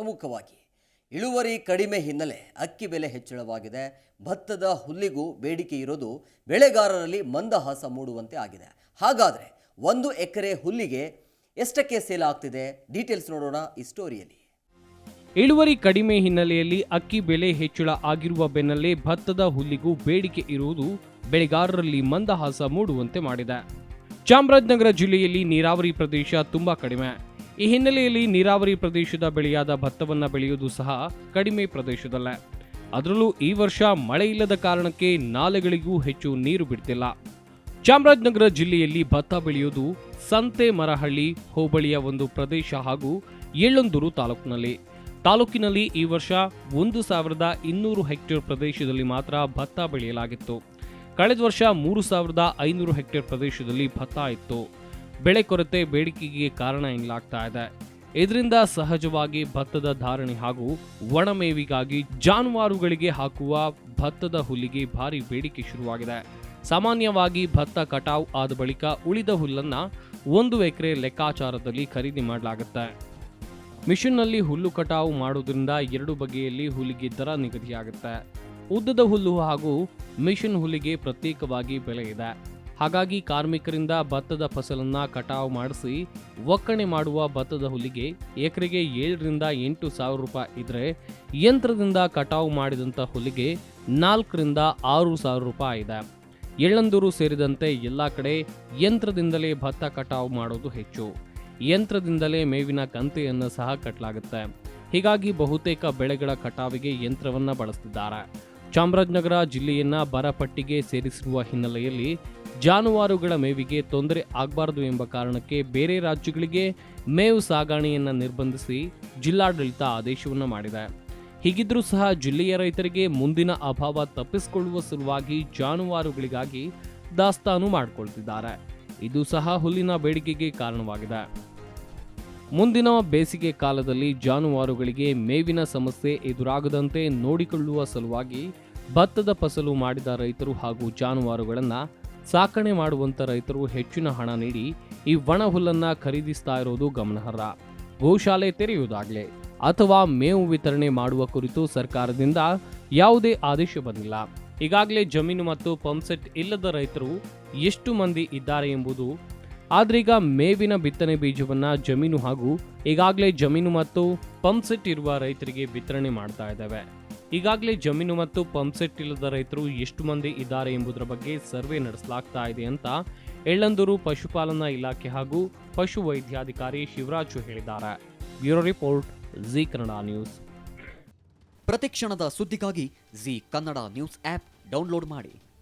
ಪ್ರಮುಖವಾಗಿ. ಇಳುವರಿ ಕಡಿಮೆ ಹಿನ್ನೆಲೆ ಅಕ್ಕಿ ಬೆಲೆ ಹೆಚ್ಚಳವಾಗಿದೆ. ಭತ್ತದ ಹುಲ್ಲಿಗೂ ಬೇಡಿಕೆ ಇರೋದು ಬೆಳೆಗಾರರಲ್ಲಿ ಮಂದಹಾಸ ಮೂಡುವಂತೆ ಆಗಿದೆ. ಹಾಗಾದರೆ ಒಂದು ಎಕರೆ ಹುಲ್ಲಿಗೆ ಎಷ್ಟಕ್ಕೆ ಸೇಲ್ ಆಗ್ತಿದೆ? ಡೀಟೇಲ್ಸ್ ನೋಡೋಣ ಈ ಸ್ಟೋರಿಯಲ್ಲಿ. ಇಳುವರಿ ಕಡಿಮೆ ಹಿನ್ನೆಲೆಯಲ್ಲಿ ಅಕ್ಕಿ ಬೆಲೆ ಹೆಚ್ಚಳ ಆಗಿರುವ ಬೆನ್ನಲ್ಲೇ ಭತ್ತದ ಹುಲ್ಲಿಗೂ ಬೇಡಿಕೆ ಇರುವುದು ಬೆಳೆಗಾರರಲ್ಲಿ ಮಂದಹಾಸ ಮೂಡುವಂತೆ ಮಾಡಿದೆ. ಚಾಮರಾಜನಗರ ಜಿಲ್ಲೆಯಲ್ಲಿ ನೀರಾವರಿ ಪ್ರದೇಶ ತುಂಬಾ ಕಡಿಮೆ. ಈ ಹಿನ್ನೆಲೆಯಲ್ಲಿ ನೀರಾವರಿ ಪ್ರದೇಶದ ಬೆಳೆಯಾದ ಭತ್ತವನ್ನು ಬೆಳೆಯುವುದು ಸಹ ಕಡಿಮೆ ಪ್ರದೇಶದಲ್ಲೇ. ಅದರಲ್ಲೂ ಈ ವರ್ಷ ಮಳೆ ಇಲ್ಲದ ಕಾರಣಕ್ಕೆ ನಾಲೆಗಳಿಗೂ ಹೆಚ್ಚು ನೀರು ಬಿಡ್ತಿಲ್ಲ. ಚಾಮರಾಜನಗರ ಜಿಲ್ಲೆಯಲ್ಲಿ ಭತ್ತ ಬೆಳೆಯುವುದು ಸಂತೆ ಮರಹಳ್ಳಿ, ಹೋಬಳಿಯ ಒಂದು ಪ್ರದೇಶ ಹಾಗೂ ಯಳ್ಳಂದೂರು ತಾಲೂಕಿನಲ್ಲಿ. ತಾಲೂಕಿನಲ್ಲಿ ಈ ವರ್ಷ ಒಂದು ಸಾವಿರದ ಇನ್ನೂರು ಹೆಕ್ಟೇರ್ ಪ್ರದೇಶದಲ್ಲಿ ಮಾತ್ರ ಭತ್ತ ಬೆಳೆಯಲಾಗಿತ್ತು. ಕಳೆದ ವರ್ಷ ಮೂರು ಸಾವಿರದ ಐನೂರು ಹೆಕ್ಟೇರ್ ಪ್ರದೇಶದಲ್ಲಿ ಭತ್ತ ಇತ್ತು. ಬೆಳೆ ಕೊರತೆ ಬೇಡಿಕೆಗೆ ಕಾರಣ ಎನ್ನಲಾಗ್ತಾ ಇದೆ. ಇದರಿಂದ ಸಹಜವಾಗಿ ಭತ್ತದ ಧಾರಣೆ ಹಾಗೂ ಒಣಮೇವಿಗಾಗಿ ಜಾನುವಾರುಗಳಿಗೆ ಹಾಕುವ ಭತ್ತದ ಹುಲ್ಲಿಗೆ ಭಾರಿ ಬೇಡಿಕೆ ಶುರುವಾಗಿದೆ. ಸಾಮಾನ್ಯವಾಗಿ ಭತ್ತ ಕಟಾವು ಆದ ಬಳಿಕ ಉಳಿದ ಹುಲ್ಲನ್ನ ಒಂದು ಎಕರೆ ಲೆಕ್ಕಾಚಾರದಲ್ಲಿ ಖರೀದಿ ಮಾಡಲಾಗುತ್ತೆ. ಮಿಷಿನ್ನಲ್ಲಿ ಹುಲ್ಲು ಕಟಾವು ಮಾಡೋದ್ರಿಂದ ಎರಡು ಬಗೆಯಲ್ಲಿ ಹುಲ್ಲಿಗೆ ದರ ನಿಗದಿಯಾಗುತ್ತೆ. ಉದ್ದದ ಹುಲ್ಲು ಹಾಗೂ ಮಿಷನ್ ಹುಲ್ಲಿಗೆ ಪ್ರತ್ಯೇಕವಾಗಿ ಬೆಲೆ ಇದೆ. ಹಾಗಾಗಿ ಕಾರ್ಮಿಕರಿಂದ ಭತ್ತದ ಫಸಲನ್ನ ಕಟಾವು ಮಾಡಿಸಿ ಒಕ್ಕಣೆ ಮಾಡುವ ಭತ್ತದ ಹುಲಿಗೆ ಎಕರೆಗೆ ಏಳರಿಂದ ಎಂಟು ಸಾವಿರ ರೂಪಾಯಿ ಇದ್ರೆ ಯಂತ್ರದಿಂದ ಕಟಾವು ಮಾಡಿದಂಥ ಹುಲಿಗೆ ನಾಲ್ಕರಿಂದ ಆರು ಸಾವಿರ ರೂಪಾಯಿ ಇದೆ. ಎಳ್ಳಂದೂರು ಸೇರಿದಂತೆ ಎಲ್ಲ ಕಡೆ ಯಂತ್ರದಿಂದಲೇ ಭತ್ತ ಕಟಾವು ಮಾಡೋದು ಹೆಚ್ಚು. ಯಂತ್ರದಿಂದಲೇ ಮೇವಿನ ಕಂತೆಯನ್ನು ಸಹ ಕಟ್ಟಲಾಗುತ್ತೆ ಹೀಗಾಗಿ ಬಹುತೇಕ ಬೆಳೆಗಳ ಕಟಾವಿಗೆ ಯಂತ್ರವನ್ನು ಬಳಸ್ತಿದ್ದಾರೆ. ಚಾಮರಾಜನಗರ ಜಿಲ್ಲೆಯನ್ನ ಬರಪಟ್ಟಿಗೆ ಸೇರಿಸಿರುವ ಹಿನ್ನೆಲೆಯಲ್ಲಿ ಜಾನುವಾರುಗಳ ಮೇವಿಗೆ ತೊಂದರೆ ಆಗಬಾರದು ಎಂಬ ಕಾರಣಕ್ಕೆ ಬೇರೆ ರಾಜ್ಯಗಳಿಗೆ ಮೇವು ಸಾಗಾಣೆಯನ್ನು ನಿರ್ಬಂಧಿಸಿ ಜಿಲ್ಲಾಡಳಿತ ಆದೇಶವನ್ನು ಮಾಡಿದೆ. ಹೀಗಿದ್ರೂ ಸಹ ಜಿಲ್ಲೆಯ ರೈತರಿಗೆ ಮುಂದಿನ ಅಭಾವ ತಪ್ಪಿಸಿಕೊಳ್ಳುವ ಸಲುವಾಗಿ ಜಾನುವಾರುಗಳಿಗಾಗಿ ದಾಸ್ತಾನು ಮಾಡಿಕೊಳ್ತಿದ್ದಾರೆ. ಇದು ಸಹ ಹುಲ್ಲಿನ ಬೇಡಿಕೆಗೆ ಕಾರಣವಾಗಿದೆ. ಮುಂದಿನ ಬೇಸಿಗೆ ಕಾಲದಲ್ಲಿ ಜಾನುವಾರುಗಳಿಗೆ ಮೇವಿನ ಸಮಸ್ಯೆ ಎದುರಾಗದಂತೆ ನೋಡಿಕೊಳ್ಳುವ ಸಲುವಾಗಿ ಭತ್ತದ ಫಸಲು ಮಾಡಿದ ರೈತರು ಹಾಗೂ ಜಾನುವಾರುಗಳನ್ನು ಸಾಕಣೆ ಮಾಡುವಂಥ ರೈತರು ಹೆಚ್ಚಿನ ಹಣ ನೀಡಿ ಈ ಒಣ ಹುಲ್ಲನ್ನು ಖರೀದಿಸ್ತಾ ಇರೋದು ಗಮನಾರ್ಹ. ಗೋಶಾಲೆ ತೆರೆಯುವುದಾಗಲಿ ಅಥವಾ ಮೇವು ವಿತರಣೆ ಮಾಡುವ ಕುರಿತು ಸರ್ಕಾರದಿಂದ ಯಾವುದೇ ಆದೇಶ ಬಂದಿಲ್ಲ. ಈಗಾಗಲೇ ಜಮೀನು ಮತ್ತು ಪಂಪ್ಸೆಟ್ ಇಲ್ಲದ ರೈತರು ಎಷ್ಟು ಮಂದಿ ಇದ್ದಾರೆ ಎಂಬುದು ಆದ್ರೀಗ ಮೇವಿನ ಬಿತ್ತನೆ ಬೀಜವನ್ನ ಜಮೀನು ಹಾಗೂ ಈಗಾಗಲೇ ಜಮೀನು ಮತ್ತು ಪಂಪ್ಸೆಟ್ ಇರುವ ರೈತರಿಗೆ ವಿತರಣೆ ಮಾಡ್ತಾ ಇದ್ದಾವೆ. ಈಗಾಗಲೇ ಜಮೀನು ಮತ್ತು ಪಂಪ್ಸೆಟ್ ಇಲ್ಲದ ರೈತರು ಎಷ್ಟು ಮಂದಿ ಇದ್ದಾರೆ ಎಂಬುದರ ಬಗ್ಗೆ ಸರ್ವೆ ನಡೆಸಲಾಗ್ತಾ ಇದೆ ಅಂತ ಎಳ್ಳಂದೂರು ಪಶುಪಾಲನಾ ಇಲಾಖೆ ಹಾಗೂ ಪಶು ವೈದ್ಯಾಧಿಕಾರಿ ಶಿವರಾಜು ಹೇಳಿದ್ದಾರೆ. Bureau report, Z Kannada news. ಪ್ರತಿಕ್ಷಣದ ಸುದ್ದಿಗಾಗಿ Z Kannada news app download ಮಾಡಿ.